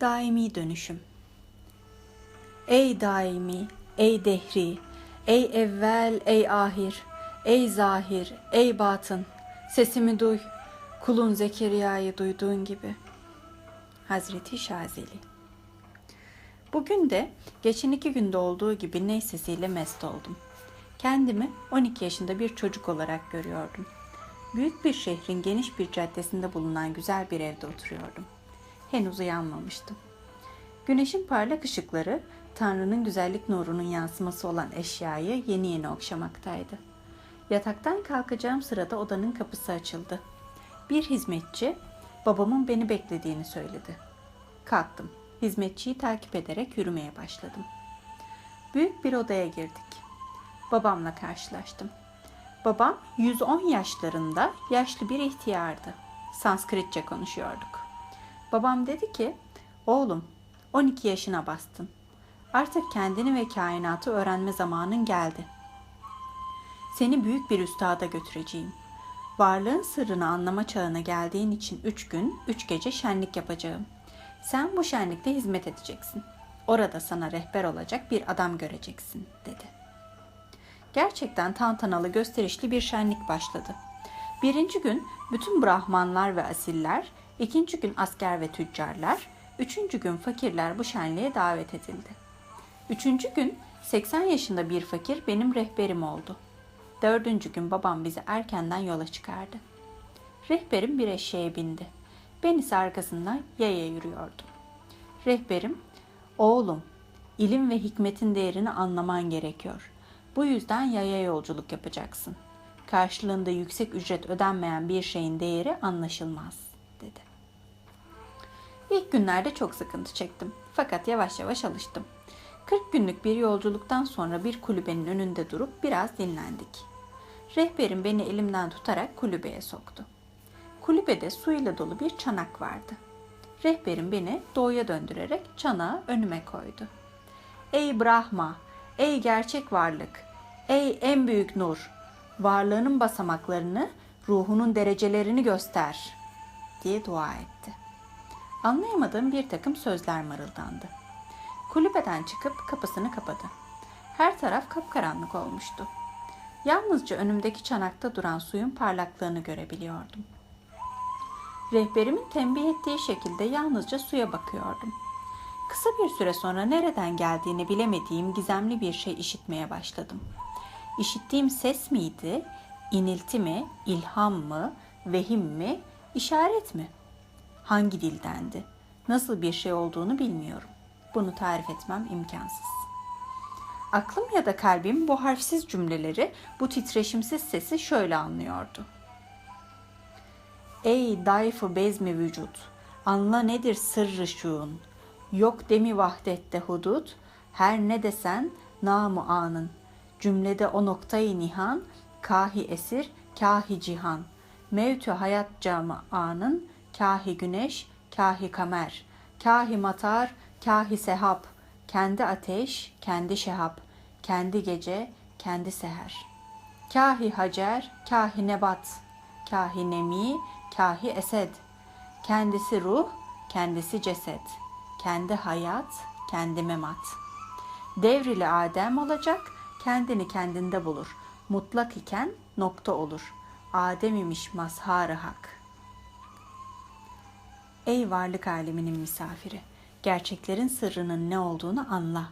Daimi dönüşüm. Ey daimi, ey dehri, ey evvel, ey ahir, ey zahir, ey batın, sesimi duy, kulun Zekeriya'yı duyduğun gibi. Hazreti Şazeli Bugün de geçen iki günde olduğu gibi ney sesiyle mest oldum. Kendimi 12 yaşında bir çocuk olarak görüyordum. Büyük bir şehrin geniş bir caddesinde bulunan güzel bir evde oturuyordum. Henüz uyanmamıştım. Güneşin parlak ışıkları Tanrı'nın güzellik nurunun yansıması olan eşyayı yeni yeni okşamaktaydı. Yataktan kalkacağım sırada odanın kapısı açıldı. Bir hizmetçi babamın beni beklediğini söyledi. Kalktım. Hizmetçiyi takip ederek yürümeye başladım. Büyük bir odaya girdik. Babamla karşılaştım. Babam 110 yaşlarında yaşlı bir ihtiyardı. Sanskritçe konuşuyorduk. Babam dedi ki, oğlum 12 yaşına bastın. Artık kendini ve kainatı öğrenme zamanın geldi. Seni büyük bir üstada götüreceğim. Varlığın sırrını anlama çağına geldiğin için üç gün, üç gece şenlik yapacağım. Sen bu şenlikte hizmet edeceksin. Orada sana rehber olacak bir adam göreceksin, dedi. Gerçekten tantanalı gösterişli bir şenlik başladı. Birinci gün bütün brahmanlar ve asiller, ikinci gün asker ve tüccarlar, üçüncü gün fakirler bu şenliğe davet edildi. Üçüncü gün 80 yaşında bir fakir benim rehberim oldu. Dördüncü gün babam bizi erkenden yola çıkardı. Rehberim bir eşeğe bindi. Ben ise arkasından yaya yürüyordum. Rehberim, oğlum, ilim ve hikmetin değerini anlaman gerekiyor. Bu yüzden yaya yolculuk yapacaksın. Karşılığında yüksek ücret ödenmeyen bir şeyin değeri anlaşılmaz. İlk günlerde çok sıkıntı çektim. Fakat yavaş yavaş alıştım. 40 günlük bir yolculuktan sonra bir kulübenin önünde durup biraz dinlendik. Rehberim beni elimden tutarak kulübeye soktu. Kulübede su ile dolu bir çanak vardı. Rehberim beni doğuya döndürerek çanağı önüme koydu. Ey Brahma, ey gerçek varlık, ey en büyük nur, varlığının basamaklarını, ruhunun derecelerini göster diye dua etti. Anlayamadığım bir takım sözler mırıldandı. Kulübeden çıkıp kapısını kapadı. Her taraf kapkaranlık olmuştu. Yalnızca önümdeki çanakta duran suyun parlaklığını görebiliyordum. Rehberimin tembih ettiği şekilde yalnızca suya bakıyordum. Kısa bir süre sonra nereden geldiğini bilemediğim gizemli bir şey işitmeye başladım. İşittiğim ses miydi, inilti mi, ilham mı, vehim mi, işaret mi? Hangi dildendi? Nasıl bir şey olduğunu bilmiyorum. Bunu tarif etmem imkansız. Aklım ya da kalbim bu harfsiz cümleleri, bu titreşimsiz sesi şöyle anlıyordu. Ey dayfı bezmi vücut, anla nedir sırrı şuun. Yok demi vahdette hudut, her ne desen namı anın. Cümlede o noktayı nihan, kahi esir, kahi cihan. Mevtü hayat camı anın, kahi güneş, kahi kamer, kahi matar, Kahi sehap, kendi ateş, kendi şehap, kendi gece, kendi seher. Kahi hacer, kahi nebat, kahi nemi, kahi esed. Kendisi ruh, kendisi ceset. Kendi hayat, kendi memat. Devrili Adem olacak, kendini kendinde bulur. Mutlak iken nokta olur. Adem imiş mazharı hak. Ey varlık aleminin misafiri! gerçeklerin sırrının ne olduğunu anla.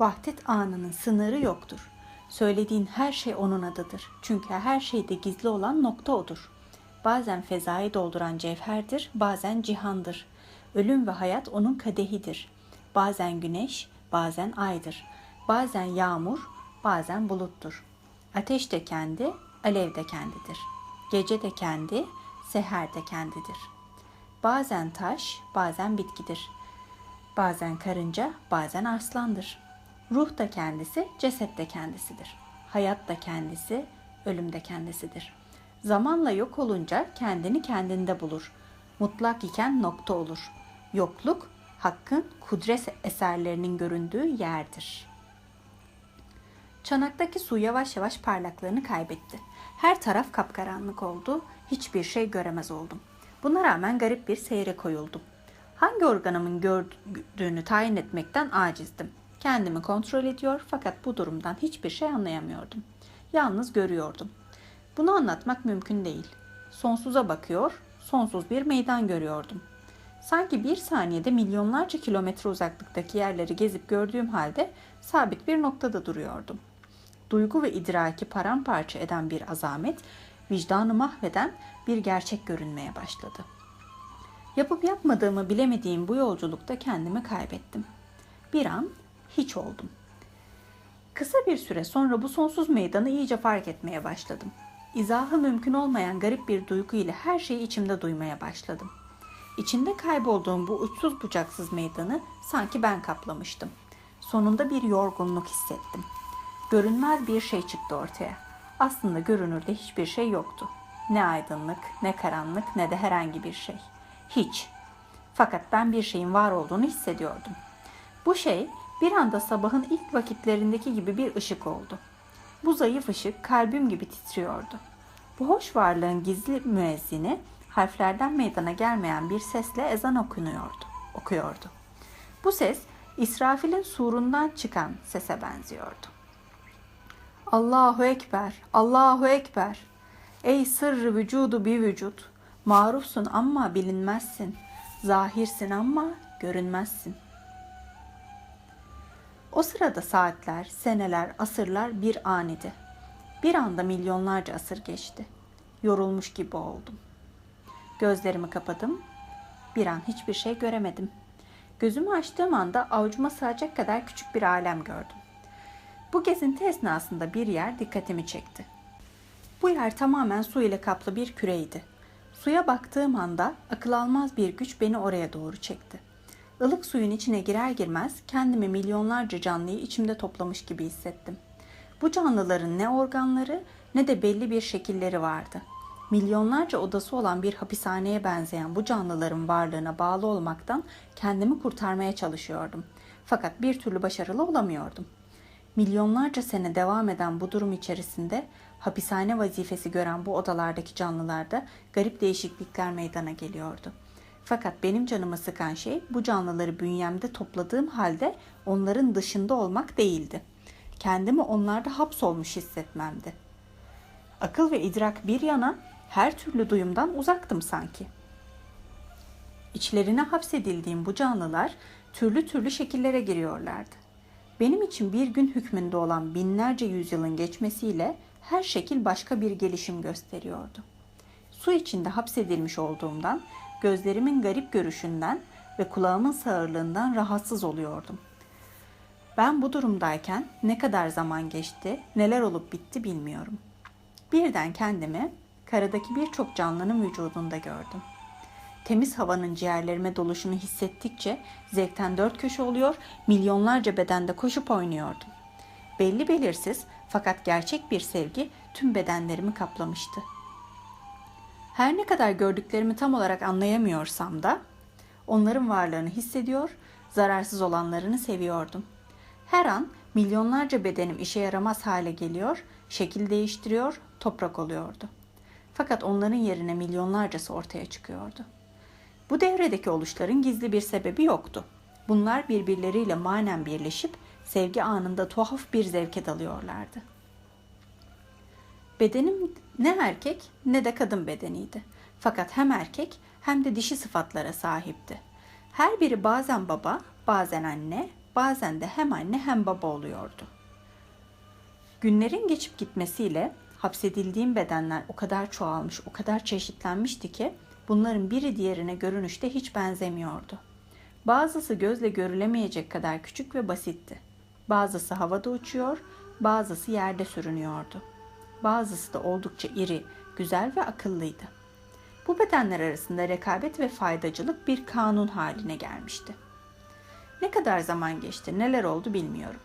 Vahdet anının sınırı yoktur. Söylediğin her şey onun adıdır. Çünkü her şeyde gizli olan nokta odur. Bazen fezayı dolduran cevherdir, bazen cihandır. Ölüm ve hayat onun kadehidir. Bazen güneş, bazen aydır. Bazen yağmur, bazen buluttur. Ateş de kendi, alev de kendidir. Gece de kendi, seher de kendidir.'' Bazen taş, bazen bitkidir. Bazen karınca, bazen arslandır. Ruh da kendisi, ceset de kendisidir. Hayat da kendisi, ölüm de kendisidir. Zamanla yok olunca kendini kendinde bulur. Mutlak iken nokta olur. Yokluk, hakkın kudret eserlerinin göründüğü yerdir. Çanaktaki su yavaş yavaş parlaklığını kaybetti. Her taraf kapkaranlık oldu. Hiçbir şey göremez oldum. Buna rağmen garip bir seyre koyuldum. Hangi organımın gördüğünü tayin etmekten acizdim. Kendimi kontrol ediyor fakat bu durumdan hiçbir şey anlayamıyordum. Yalnız görüyordum. Bunu anlatmak mümkün değil. Sonsuza bakıyor, sonsuz bir meydan görüyordum. Sanki bir saniyede milyonlarca kilometre uzaklıktaki yerleri gezip gördüğüm halde sabit bir noktada duruyordum. Duygu ve idraki paramparça eden bir azamet, vicdanı mahveden bir gerçek görünmeye başladı. Yapıp yapmadığımı bilemediğim bu yolculukta kendimi kaybettim. Bir an hiç oldum. Kısa bir süre sonra bu sonsuz meydanı iyice fark etmeye başladım. İzahı mümkün olmayan garip bir duygu ile her şeyi içimde duymaya başladım. İçinde kaybolduğum bu uçsuz bucaksız meydanı sanki ben kaplamıştım. Sonunda bir yorgunluk hissettim. Görünmez bir şey çıktı ortaya. Aslında görünürde hiçbir şey yoktu. Ne aydınlık, ne karanlık, ne de herhangi bir şey. Hiç. Fakat ben bir şeyin var olduğunu hissediyordum. Bu şey bir anda sabahın ilk vakitlerindeki gibi bir ışık oldu. Bu zayıf ışık kalbim gibi titriyordu. Bu hoş varlığın gizli müezzini harflerden meydana gelmeyen bir sesle ezan okunuyordu, okuyordu. Bu ses İsrafil'in surundan çıkan sese benziyordu. Allahu Ekber, Allahu Ekber. Ey sırrı vücudu bir vücut. Marufsun ama bilinmezsin. Zahirsin ama görünmezsin. O sırada saatler, seneler, asırlar bir anidi. Bir anda milyonlarca asır geçti. Yorulmuş gibi oldum. Gözlerimi kapadım. Bir an hiçbir şey göremedim. Gözümü açtığım anda avucuma sığacak kadar küçük bir alem gördüm. Bu gezinti esnasında bir yer dikkatimi çekti. Bu yer tamamen su ile kaplı bir küreydi. Suya baktığım anda akıl almaz bir güç beni oraya doğru çekti. Ilık suyun içine girer girmez kendimi milyonlarca canlıyı içimde toplamış gibi hissettim. Bu canlıların ne organları ne de belli bir şekilleri vardı. Milyonlarca odası olan bir hapishaneye benzeyen bu canlıların varlığına bağlı olmaktan kendimi kurtarmaya çalışıyordum. Fakat bir türlü başarılı olamıyordum. Milyonlarca sene devam eden bu durum içerisinde hapishane vazifesi gören bu odalardaki canlılarda garip değişiklikler meydana geliyordu. Fakat benim canımı sıkan şey bu canlıları bünyemde topladığım halde onların dışında olmak değildi. Kendimi onlarda hapsolmuş hissetmemdi. Akıl ve idrak bir yana her türlü duyumdan uzaktım sanki. İçlerine hapsedildiğim bu canlılar türlü türlü şekillere giriyorlardı. Benim için bir gün hükmünde olan binlerce yüzyılın geçmesiyle her şekil başka bir gelişim gösteriyordu. Su içinde hapsedilmiş olduğumdan, gözlerimin garip görüşünden ve kulağımın sağırlığından rahatsız oluyordum. Ben bu durumdayken ne kadar zaman geçti, neler olup bitti bilmiyorum. Birden kendimi karadaki birçok canlının vücudunda gördüm. Temiz havanın ciğerlerime doluşunu hissettikçe zevkten dört köşe oluyor, milyonlarca bedende koşup oynuyordum. Belli belirsiz fakat gerçek bir sevgi tüm bedenlerimi kaplamıştı. Her ne kadar gördüklerimi tam olarak anlayamıyorsam da onların varlığını hissediyor, zararsız olanlarını seviyordum. Her an milyonlarca bedenim işe yaramaz hale geliyor, şekil değiştiriyor, toprak oluyordu. Fakat onların yerine milyonlarcası ortaya çıkıyordu. Bu devredeki oluşların gizli bir sebebi yoktu. Bunlar birbirleriyle manen birleşip sevgi anında tuhaf bir zevke dalıyorlardı. Bedenim ne erkek ne de kadın bedeniydi. Fakat hem erkek hem de dişi sıfatlara sahipti. Her biri bazen baba, bazen anne, bazen de hem anne hem baba oluyordu. Günlerin geçip gitmesiyle hapsedildiğim bedenler o kadar çoğalmış, o kadar çeşitlenmişti ki bunların biri diğerine görünüşte hiç benzemiyordu. Bazısı gözle görülemeyecek kadar küçük ve basitti. Bazısı havada uçuyor, bazısı yerde sürünüyordu. Bazısı da oldukça iri, güzel ve akıllıydı. Bu bedenler arasında rekabet ve faydacılık bir kanun haline gelmişti. Ne kadar zaman geçti, neler oldu bilmiyorum.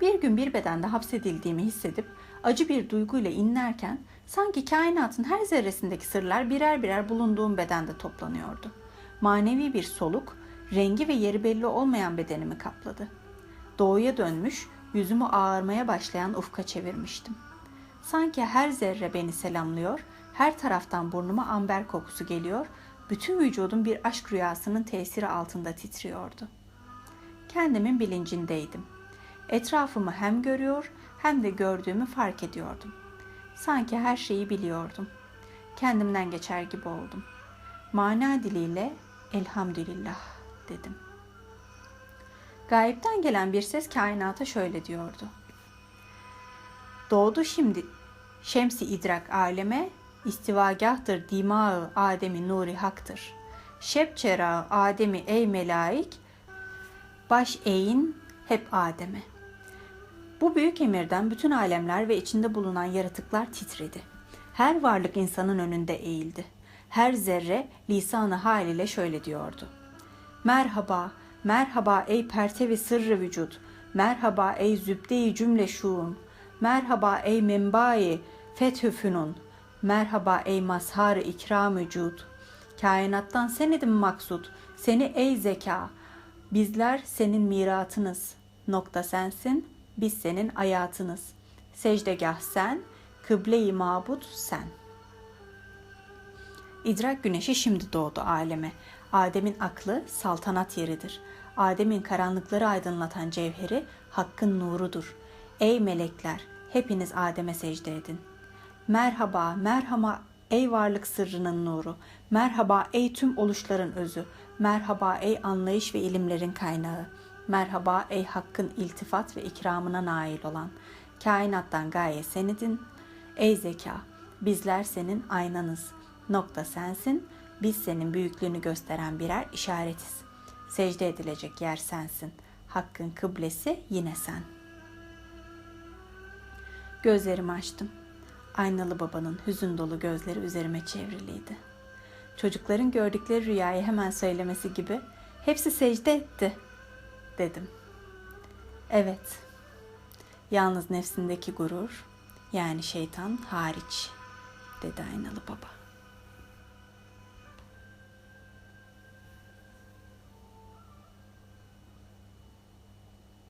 Bir gün bir bedende hapsedildiğimi hissedip acı bir duyguyla inlerken sanki kainatın her zerresindeki sırlar birer birer bulunduğum bedende toplanıyordu. Manevi bir soluk, rengi ve yeri belli olmayan bedenimi kapladı. Doğuya dönmüş, yüzümü ağarmaya başlayan ufka çevirmiştim. Sanki her zerre beni selamlıyor, her taraftan burnuma amber kokusu geliyor, Bütün vücudum bir aşk rüyasının tesiri altında titriyordu. Kendimin bilincindeydim. Etrafımı hem görüyor hem de gördüğümü fark ediyordum. Sanki her şeyi biliyordum. Kendimden geçer gibi oldum. Mana diliyle elhamdülillah dedim. Gayipten gelen bir ses kainata şöyle diyordu. Doğdu şimdi şemsi idrak aleme, istivagahtır dimağı Adem'i nuri haktır. Şep çerağı Adem'i ey melaik, baş eğin hep Adem'e. Bu büyük emirden bütün alemler ve içinde bulunan yaratıklar titredi. Her varlık insanın önünde eğildi. Her zerre lisanı hal ile şöyle diyordu. Merhaba, merhaba ey pertevi sırrı vücut. Merhaba ey zübde-i cümle şuun. Merhaba ey menbai fethü fünun. Merhaba ey mazhar ikram vücud. Kainattan sen idin maksut. Seni ey zeka. Bizler senin miratınız. Nokta sensin, biz senin hayatınız. Secdegah sen, kıble-i mabut sen. İdrak güneşi şimdi doğdu aleme. Adem'in aklı saltanat yeridir. Adem'in karanlıkları aydınlatan cevheri hakkın nurudur. Ey melekler, hepiniz Adem'e secde edin. Merhaba, merhaba ey varlık sırrının nuru. Merhaba ey tüm oluşların özü. Merhaba ey anlayış ve ilimlerin kaynağı. Merhaba ey hakkın iltifat ve ikramına nail olan. Kainattan gaye senidin. Ey zeka, bizler senin aynanız. Nokta sensin, biz senin büyüklüğünü gösteren birer işaretiz. Secde edilecek yer sensin. Hakkın kıblesi yine sen. Gözlerimi açtım. Aynalı babanın hüzün dolu gözleri üzerime çevriliydi. Çocukların gördükleri rüyayı hemen söylemesi gibi hepsi secde etti dedim. Evet. Yalnız nefsindeki gurur yani şeytan hariç dedi aynalı baba.